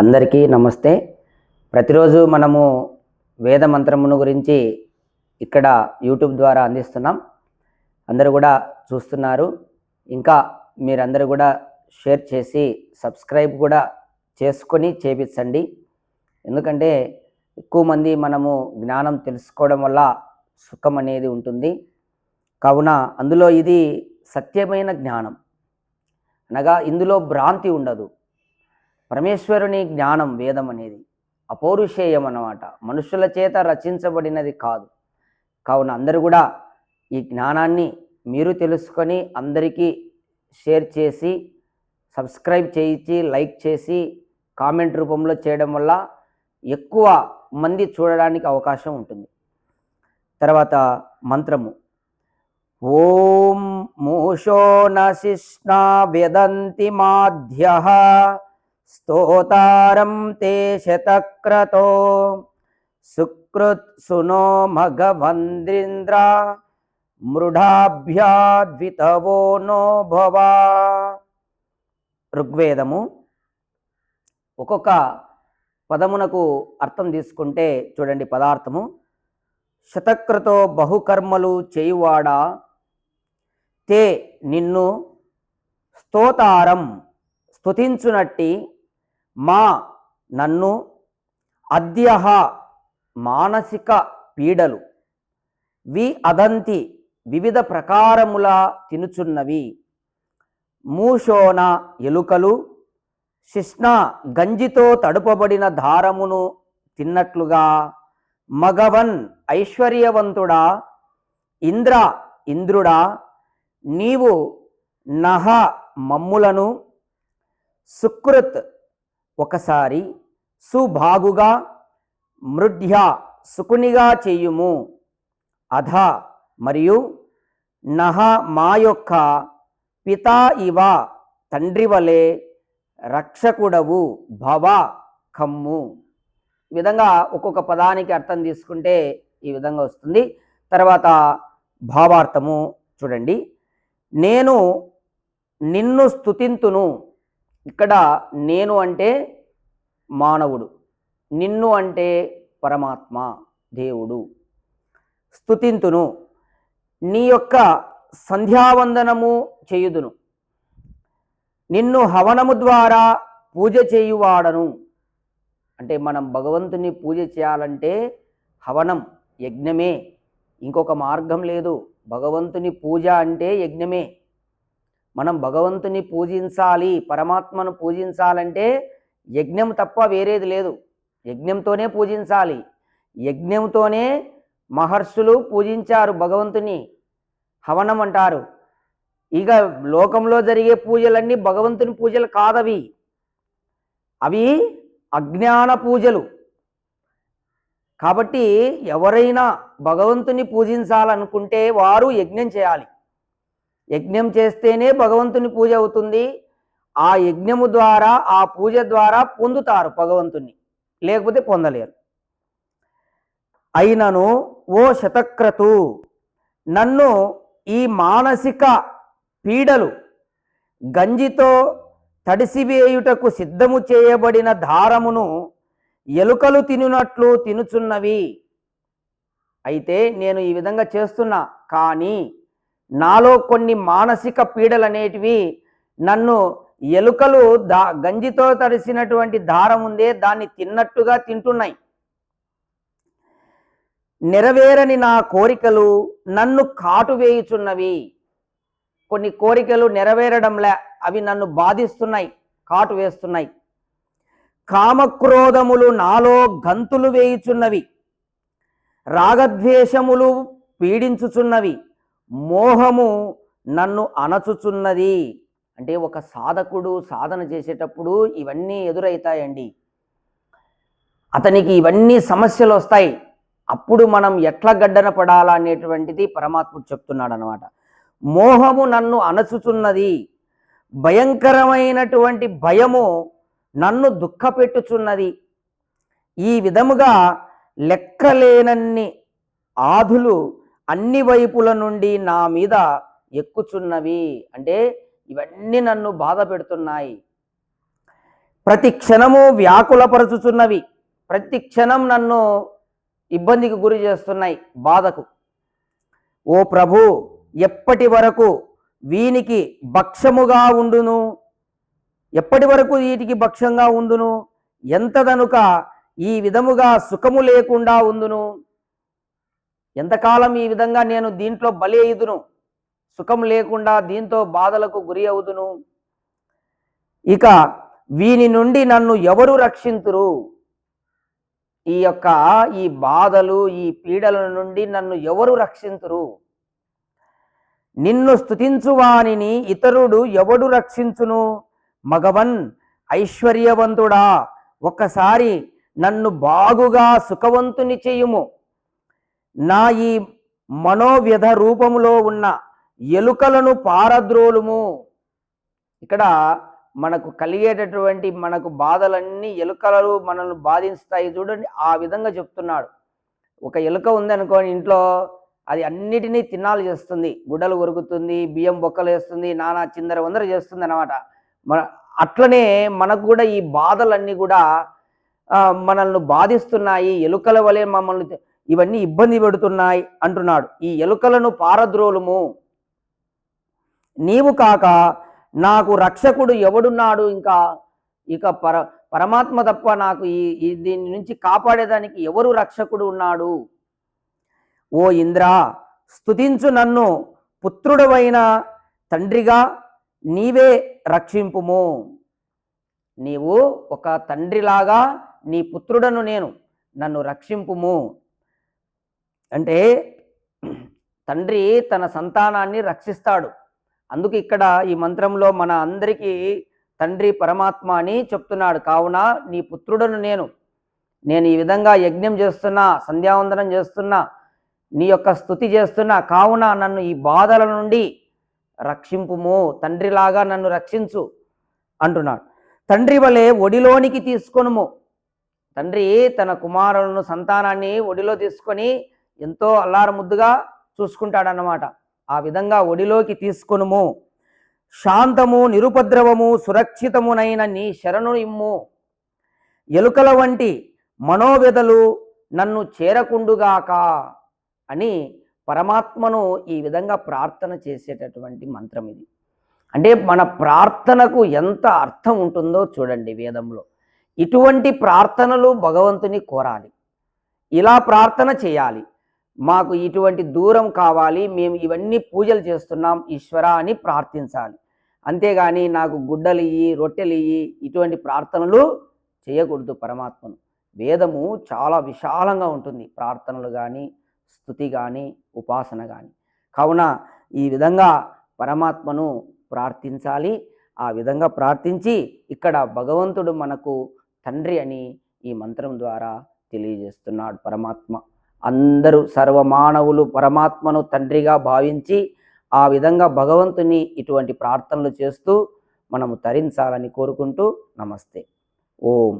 అందరికీ నమస్తే. ప్రతిరోజు మనము వేద మంత్రమును గురించి ఇక్కడ యూట్యూబ్ ద్వారా అందిస్తున్నాం. అందరూ కూడా చూస్తున్నారు. ఇంకా మీరందరూ కూడా షేర్ చేసి సబ్స్క్రైబ్ కూడా చేసుకొని చేపించండి. ఎందుకంటే ఎక్కువ మంది మనము జ్ఞానం తెలుసుకోవడం వల్ల సుఖం అనేది ఉంటుంది. కావున అందులో ఇది సత్యమైన జ్ఞానం. అనగా ఇందులో భ్రాంతి ఉండదు. పరమేశ్వరుని జ్ఞానం వేదం అనేది అపౌరుషేయం అన్నమాట మనుషుల చేత రచించబడినది కాదు. కావున అందరూ కూడా ఈ జ్ఞానాన్ని మీరు తెలుసుకొని అందరికీ షేర్ చేసి సబ్స్క్రైబ్ చేయించి లైక్ చేసి కామెంట్ రూపంలో చేయడం వల్ల ఎక్కువ మంది చూడడానికి అవకాశం ఉంటుంది. తర్వాత మంత్రము. ఓం మోషో నశిష్ణా వ్యదంతి మాధ్య స్తోతారం తే శతక్రతో సుకృత్ సునో మఘవంద్రింద్ర మృఢాభ్యాద్వితవో నో భవా ఋగ్వేదము ఒక్కొక్క పదమునకు అర్థం తీసుకుంటే చూడండి పదార్థము. శతక్రతో బహుకర్మలు చేయువాడా? తే నిన్ను స్తోతారం స్తుతించునట్టి మా నన్ను అద్యహ మానసిక పీడలు. వి అదంతి వివిధ ప్రకారముల తినుచున్నవి. మూషోన ఎలుకలు శిష్ణ గంజితో తడుపబడిన దారమును తిన్నట్లుగా మగవన్ ఐశ్వర్యవంతుడా ఇంద్ర ఇంద్రుడా నీవు నహ మమ్ములను సుకృత్ ఒకసారి సుభాగుగా మృఢ్య సుకునిగా చేయుము. అధ మరియు నహ మా యొక్క పితా ఇవ తండ్రి వలె రక్షకుడవు భవ కమ్ము. ఈ విధంగా ఒక్కొక్క పదానికి అర్థం తీసుకుంటే ఈ విధంగా వస్తుంది. తర్వాత భావార్థము చూడండి. నేను నిన్ను స్తుతింతును. ఇక్కడ నేను అంటే మానవుడు. నిన్ను అంటే పరమాత్మ దేవుడు. స్తుతింతును. నీ యొక్క సంధ్యావందనము చేయుదును. నిన్ను హవనము ద్వారా పూజ చేయువాడను. అంటే మనం భగవంతుని పూజ చేయాలంటే హవనం యజ్ఞమే. ఇంకొక మార్గం లేదు. భగవంతుని పూజ అంటే యజ్ఞమే. మనం భగవంతుని పూజించాలి పరమాత్మను పూజించాలంటే యజ్ఞం తప్ప వేరేది లేదు. యజ్ఞంతోనే పూజించాలి. యజ్ఞంతోనే మహర్షులు పూజించారు భగవంతుని. హవనం అంటారు. ఇక లోకంలో జరిగే పూజలన్నీ భగవంతుని పూజలు కాదవి. అవి అజ్ఞాన పూజలు. కాబట్టి ఎవరైనా భగవంతుని పూజించాలనుకుంటే వారు యజ్ఞం చేయాలి. యజ్ఞం చేస్తేనే భగవంతుని పూజ అవుతుంది. ఆ యజ్ఞము ద్వారా ఆ పూజ ద్వారా పొందుతారు భగవంతుని లేకపోతే పొందలేరు. అయినను ఓ శతక్రతు నన్ను ఈ మానసిక పీడలు గంజితో తడిసివేయుటకు సిద్ధము చేయబడిన దారమును ఎలుకలు తినునట్లు తినుచున్నవి. అయితే నేను ఈ విధంగా చేస్తున్నా కానీ నాలో కొన్ని మానసిక పీడలు అనేటివి నన్ను ఎలుకలు దా గంజితో తడిసినటువంటి దారం ఉందే దాన్ని తిన్నట్టుగా తింటున్నాయి. నెరవేరని నా కోరికలు నన్ను కాటు వేయుచున్నవి. కొన్ని కోరికలు నెరవేరడంలే అవి నన్ను బాధిస్తున్నాయి కాటు వేస్తున్నాయి. కామక్రోధములు నాలో గంతులు వేయుచున్నవి. రాగద్వేషములు పీడించుచున్నవి. మోహము నన్ను అణచుచున్నది అంటే ఒక సాధకుడు సాధన చేసేటప్పుడు ఇవన్నీ ఎదురవుతాయండి అతనికి ఇవన్నీ సమస్యలు వస్తాయి. అప్పుడు మనం ఎట్లా గడ్డన పడాలా అనేటువంటిది పరమాత్ముడు చెప్తున్నాడు అనమాట మోహము నన్ను అనసుచున్నది భయంకరమైనటువంటి భయము నన్ను దుఃఖపెట్టుచున్నది. ఈ విధముగా లెక్కలేనన్ని ఆధులు అన్ని వైపుల నుండి నా మీద ఎక్కుచున్నవి. అంటే ఇవన్నీ నన్ను బాధ పెడుతున్నాయి. ప్రతి క్షణము వ్యాకులపరుచుచున్నవి. ప్రతి క్షణం నన్ను ఇబ్బందికి గురి చేస్తున్నాయి బాధకు. ఓ ప్రభు ఎప్పటి వరకు వీనికి భక్ష్యముగా ఉండును? ఎప్పటి వరకు వీటికి భక్ష్యంగా ఉండును? ఎంతదనుక ఈ విధముగా సుఖము లేకుండా ఉందును ఎంతకాలం ఈ విధంగా నేను దీంట్లో బలి ఎదును సుఖం లేకుండా దీంతో బాధలకు గురి అవుదును. ఇక వీని నుండి నన్ను ఎవరు రక్షింతురు? ఈ యొక్క ఈ బాధలు ఈ పీడల నుండి నన్ను ఎవరు రక్షింతురు? నిన్ను స్తుతించువానిని ఇతరుడు ఎవడు రక్షించును? మగవన్ ఐశ్వర్యవంతుడా ఒక్కసారి నన్ను బాగుగా సుఖవంతుని చేయుము. నా ఈ మనోవ్యధ రూపములో ఉన్న ఎలుకలను పారద్రోలుము. ఇక్కడ మనకు కలిగేటటువంటి మనకు బాధలన్నీ ఎలుకలు మనల్ని బాధిస్తాయి చూడండి ఆ విధంగా చెప్తున్నాడు. ఒక ఎలుక ఉందనుకోని ఇంట్లో అది అన్నిటినీ తిన్నాలు చేస్తుంది. గుడ్డలు ఉరుకుతుంది బియ్యం బొక్కలు వేస్తుంది నానా చిందర వందర చేస్తుంది అనమాట మన అట్లనే మనకు కూడా ఈ బాధలన్నీ కూడా మనల్ని బాధిస్తున్నాయి ఎలుకల వలె మమ్మల్ని ఇవన్నీ ఇబ్బంది పెడుతున్నాయి అంటున్నాడు. ఈ ఎలుకలను పారద్రోలుము. నీవు కాక నాకు రక్షకుడు ఎవడున్నాడు ఇంకా? ఇక పర పరమాత్మ తప్ప నాకు ఈ దీని నుంచి కాపాడేదానికి ఎవరు రక్షకుడు ఉన్నాడు? ఓ ఇంద్ర స్తుతించు నన్ను పుత్రుడవైన తండ్రిగా నీవే రక్షింపుము. నీవు ఒక తండ్రిలాగా నీ పుత్రుడను నేను నన్ను రక్షింపుము. అంటే తండ్రి తన సంతానాన్ని రక్షిస్తాడు. అందుకు ఇక్కడ ఈ మంత్రంలో మన అందరికీ తండ్రి పరమాత్మ అని చెప్తున్నాడు. కావున నీ పుత్రుడను నేను నేను ఈ విధంగా యజ్ఞం చేస్తున్నా సంధ్యావందనం చేస్తున్నా నీ యొక్క స్థుతి చేస్తున్నా కావున నన్ను ఈ బాధల నుండి రక్షింపుము తండ్రిలాగా నన్ను రక్షించు అంటున్నాడు. తండ్రి వలె ఒడిలోనికి తీసుకొనుము. తండ్రి తన కుమారులను సంతానాన్ని ఒడిలో తీసుకొని ఎంతో అల్లారముద్దుగా చూసుకుంటాడన్నమాట. ఆ విధంగా ఒడిలోకి తీసుకొనుము. శాంతము నిరుపద్రవము సురక్షితమునైన నీ శరణు ఇమ్ము. ఎలుకల వంటి మనోవ్యధలు నన్ను చేరకుండుగాక అని పరమాత్మను ఈ విధంగా ప్రార్థన చేసేటటువంటి మంత్రం ఇది. అంటే మన ప్రార్థనకు ఎంత అర్థం ఉంటుందో చూడండి వేదంలో. ఇటువంటి ప్రార్థనలు భగవంతుని కోరాలి. ఇలా ప్రార్థన చేయాలి. మాకు ఇటువంటి దూరం కావాలి మేము ఇవన్నీ పూజలు చేస్తున్నాం ఈశ్వర అని ప్రార్థించాలి. అంతేగాని నాకు గుడ్డలు ఇయ్యి రొట్టెలు ఇయ్యి ఇటువంటి ప్రార్థనలు చేయకూడదు పరమాత్మను. వేదము చాలా విశాలంగా ఉంటుంది ప్రార్థనలు కానీ స్థుతి కానీ ఉపాసన కానీ కావున ఈ విధంగా పరమాత్మను ప్రార్థించాలి. ఆ విధంగా ప్రార్థించి ఇక్కడ భగవంతుడు మనకు తండ్రి అని ఈ మంత్రం ద్వారా తెలియజేస్తున్నాడు పరమాత్మ. అందరూ సర్వమానవులు పరమాత్మను తండ్రిగా భావించి ఆ విధంగా భగవంతుని ఇటువంటి ప్రార్థనలు చేస్తూ మనము తరించాలని కోరుకుంటూ నమస్తే. ఓం.